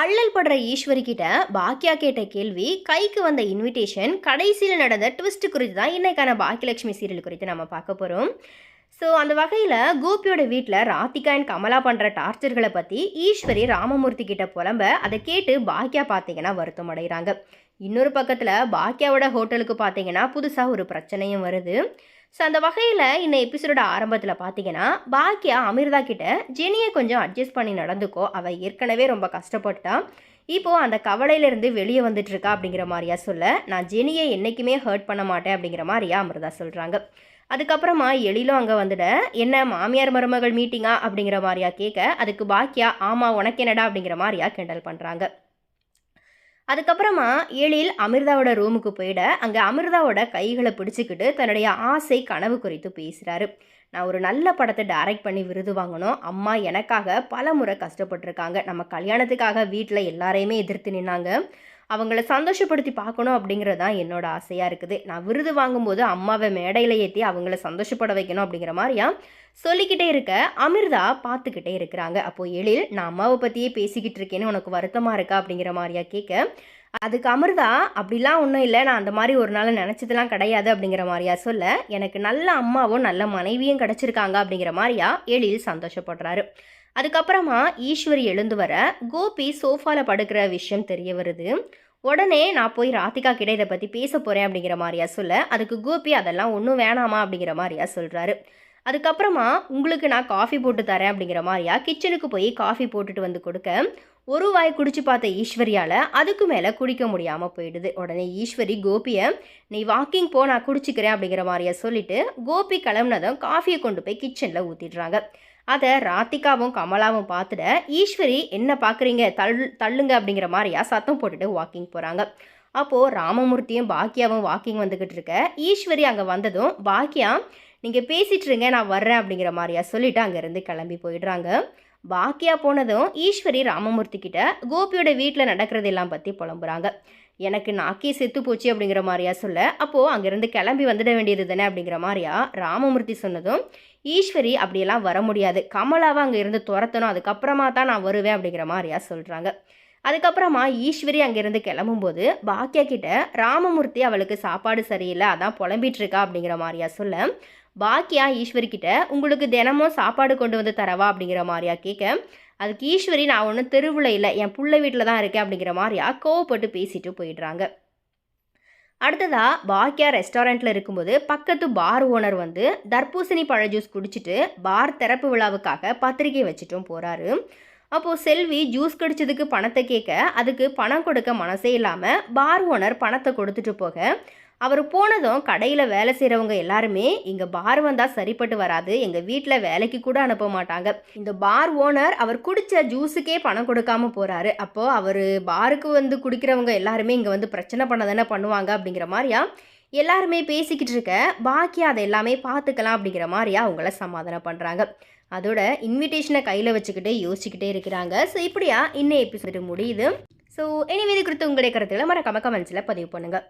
அள்ளல் படுற ஈஸ்வரி கிட்ட பாக்கியா கேட்ட கேள்வி கைக்கு வந்த இன்விடேஷன் கடைசியில் நடந்த ட்விஸ்ட் குறித்து தான் இன்னைக்கான பாக்கியலட்சுமி சீரியல் குறித்து நம்ம பார்க்க போகிறோம் ஸோ அந்த வகையில் கோபியோட வீட்டில் ராதிகா அண்ட் கமலா பண்ணுற டார்ச்சர்களை பற்றி ஈஸ்வரி ராமமூர்த்தி கிட்ட புலம்ப அதை கேட்டு பாக்கியா பார்த்தீங்கன்னா வருத்தம் அடைகிறாங்க. இன்னொரு பக்கத்தில் பாக்கியாவோட ஹோட்டலுக்கு பார்த்தீங்கன்னா புதுசாக ஒரு பிரச்சனையும் வருது. ஸோ அந்த வகையில் இந்த எபிசோட ஆரம்பத்தில் பார்த்தீங்கன்னா பாக்கியா அமிர்தா கிட்ட ஜெனியை கொஞ்சம் அட்ஜஸ்ட் பண்ணி நடந்துக்கோ. அவள் ஏற்கனவே ரொம்ப கஷ்டப்பட்டான் இப்போது அந்த கவலையிலேருந்து வெளியே வந்துட்டு இருக்கா அப்படிங்கிற மாதிரியா சொல்ல நான் ஜெனியை என்றைக்குமே ஹர்ட் பண்ண மாட்டேன் அப்படிங்கிற மாதிரியா அமிர்தா சொல்கிறாங்க அதுக்கப்புறமா எழிலும் அங்கே வந்துட என்ன மாமியார் மருமகள் மீட்டிங்கா அப்படிங்கிற மாதிரியா கேட்க அதுக்கு பாக்கியா ஆமாம் உனக்கு என்னடா? அப்படிங்கிற மாதிரியா கிண்டல் பண்ணுறாங்க அதுக்கப்புறமா எழில் அமிர்தாவோட ரூமுக்கு போயிட அங்கே அமிர்தாவோட கைகளை பிடிச்சிக்கிட்டு தன்னுடைய ஆசை கனவு குறித்து பேசுகிறாரு நான் ஒரு நல்ல படத்தை டைரக்ட் பண்ணி விருது வாங்கணும். அம்மா எனக்காக பல முறை கஷ்டப்பட்டிருக்காங்க. நம்ம கல்யாணத்துக்காக வீட்டில் எல்லாரையுமே எதிர்த்து நின்னாங்க. அவங்கள சந்தோஷப்படுத்தி பார்க்கணும் அப்படிங்கிறது தான் என்னோட ஆசையாக இருக்குது. நான் விருது வாங்கும்போது அம்மாவை மேடையில் ஏற்றி அவங்கள சந்தோஷப்பட வைக்கணும் அப்படிங்கிற மாதிரியா சொல்லிக்கிட்டே இருக்க அமிர்தா பார்த்துக்கிட்டே இருக்கிறாங்க. அப்போது எழில் நான் அம்மாவை பற்றியே பேசிக்கிட்டு இருக்கேன்னு உனக்கு வருத்தமாக இருக்கா? அப்படிங்கிற மாதிரியா கேட்க அதுக்கு அமிர்தா அப்படிலாம் ஒன்றும் இல்லை. நான் அந்த மாதிரி ஒரு நாள் நினச்சதுலாம் கிடையாது அப்படிங்கிற மாதிரியா சொல்ல எனக்கு நல்ல அம்மாவும் நல்ல மனைவியும் கிடச்சிருக்காங்க அப்படிங்கிற மாதிரியா எழில் சந்தோஷப்படுறாரு. அதுக்கப்புறமா ஈஸ்வரி எழுந்து வர கோபி சோஃபாவில் படுக்கிற விஷயம் தெரிய வருது. உடனே நான் போய் ராதிகா கிட்ட இதை பற்றி பேச போகிறேன் அப்படிங்கிற மாதிரியா சொல்ல? அதுக்கு கோபி அதெல்லாம் ஒன்றும் வேணாமா அப்படிங்கிற மாதிரியா சொல்கிறாரு அதுக்கப்புறமா உங்களுக்கு நான் காஃபி போட்டு தரேன் அப்படிங்கிற மாதிரியா கிச்சனுக்கு போய் காஃபி போட்டுட்டு வந்து கொடுக்க ஒரு வாய் குடிச்சு பார்த்த ஈஸ்வரியால் அதுக்கு மேலே குடிக்க முடியாமல் போயிடுது. உடனே ஈஸ்வரி கோபியை நீ வாக்கிங் போ நான் குடிச்சிக்கிறேன் அப்படிங்கிற மாதிரியா சொல்லிட்டு கோபி கிளம்புனதும் காஃபியை கொண்டு போய் கிச்சனில் ஊற்றிடுறாங்க அதை ராத்திகாவும் கமலாவும் பார்த்துட ஈஸ்வரி என்ன பார்க்குறீங்க? தள் தள்ளுங்க அப்படிங்கிற மாதிரியா சத்தம் போட்டுட்டு வாக்கிங் போகிறாங்க அப்போது ராமமூர்த்தியும் பாக்கியாவும் வாக்கிங் வந்துக்கிட்டு இருக்க ஈஸ்வரி அங்கே வந்ததும் பாக்கியா நீங்கள் பேசிகிட்டுருங்க நான் வர்றேன் அப்படிங்கிற மாதிரியா சொல்லிவிட்டு அங்கேருந்து கிளம்பி போயிடுறாங்க. பாக்கியா போனதும் ஈஸ்வரி ராமமூர்த்தி கிட்ட கோபியோட வீட்டில் நடக்கிறதெல்லாம் பற்றி புலம்புறாங்க. எனக்கு நாக்கே செத்து போச்சு அப்படிங்கிற மாதிரியா சொல்ல அப்போது அங்கேருந்து கிளம்பி வந்துட வேண்டியது தானே அப்படிங்கிற மாதிரியா ராமமூர்த்தி சொன்னதும் ஈஸ்வரி அப்படியெல்லாம் வர முடியாது. கமலாவை அங்கே இருந்து துரத்தணும் அதுக்கப்புறமா தான் நான் வருவேன் அப்படிங்கிற மாதிரியா சொல்கிறாங்க அதுக்கப்புறமா ஈஸ்வரி அங்கேருந்து கிளம்பும்போது பாக்கியா கிட்ட ராமமூர்த்தி அவளுக்கு சாப்பாடு சரியில்லை அதான் புலம்பிட்டு இருக்கா அப்படிங்கிற மாதிரியா சொல்ல பாக்கியா ஈஸ்வரிக்கிட்ட உங்களுக்கு தினமும் சாப்பாடு கொண்டு வந்து தரவா? அப்படிங்கிற மாதிரியா கேட்க அதுக்கு ஈஸ்வரி நான் ஒன்றும் தெருவில் இல்லை. என் பிள்ளை வீட்டில் தான் இருக்கேன். அப்படிங்கிற மாதிரியா கோவப்பட்டு பேசிட்டு போயிடுறாங்க. அடுத்ததா பாக்கியா ரெஸ்டாரண்ட்டில் இருக்கும்போது பக்கத்து பார் ஓனர் வந்து தர்பூசணி பழ ஜூஸ் குடிச்சிட்டு பார் திறப்பு விழாவுக்காக பத்திரிக்கை வச்சுட்டும் போகிறாரு அப்போது செல்வி ஜூஸ் கடிச்சதுக்கு பணத்தை கேட்க அதுக்கு பணம் கொடுக்க மனசே இல்லாமல் பார் ஓனர் பணத்தை கொடுத்துட்டு போக அவர் போனதும் கடையில் வேலை செய்கிறவங்க எல்லாருமே இங்கே பார் வந்தால் சரிப்பட்டு வராது. எங்கள் வீட்டில் வேலைக்கு கூட அனுப்ப மாட்டாங்க. இந்த பார் ஓனர் அவர் குடித்த ஜூஸுக்கே பணம் கொடுக்காம போகிறாரு அப்போது அவர் பாருக்கு வந்து குடிக்கிறவங்க எல்லாருமே இங்கே வந்து பிரச்சனை பண்ண தானே பண்ணுவாங்க அப்படிங்கிற மாதிரியா எல்லாருமே பேசிக்கிட்டு இருக்க பாக்கி அதை எல்லாமே பார்த்துக்கலாம் அப்படிங்கிற மாதிரியா அவங்கள சமாதானம் பண்ணுறாங்க அதோட இன்விடேஷனை கையில் வச்சுக்கிட்டே யோசிச்சுக்கிட்டே இருக்கிறாங்க. ஸோ இப்படியா இன்னும் எபிசோடு முடியுது. ஸோ எனிவே இது குறித்து உங்களுடைய கருத்துக்களை மறக்காம கமெண்ட்ஸில் பதிவு பண்ணுங்கள்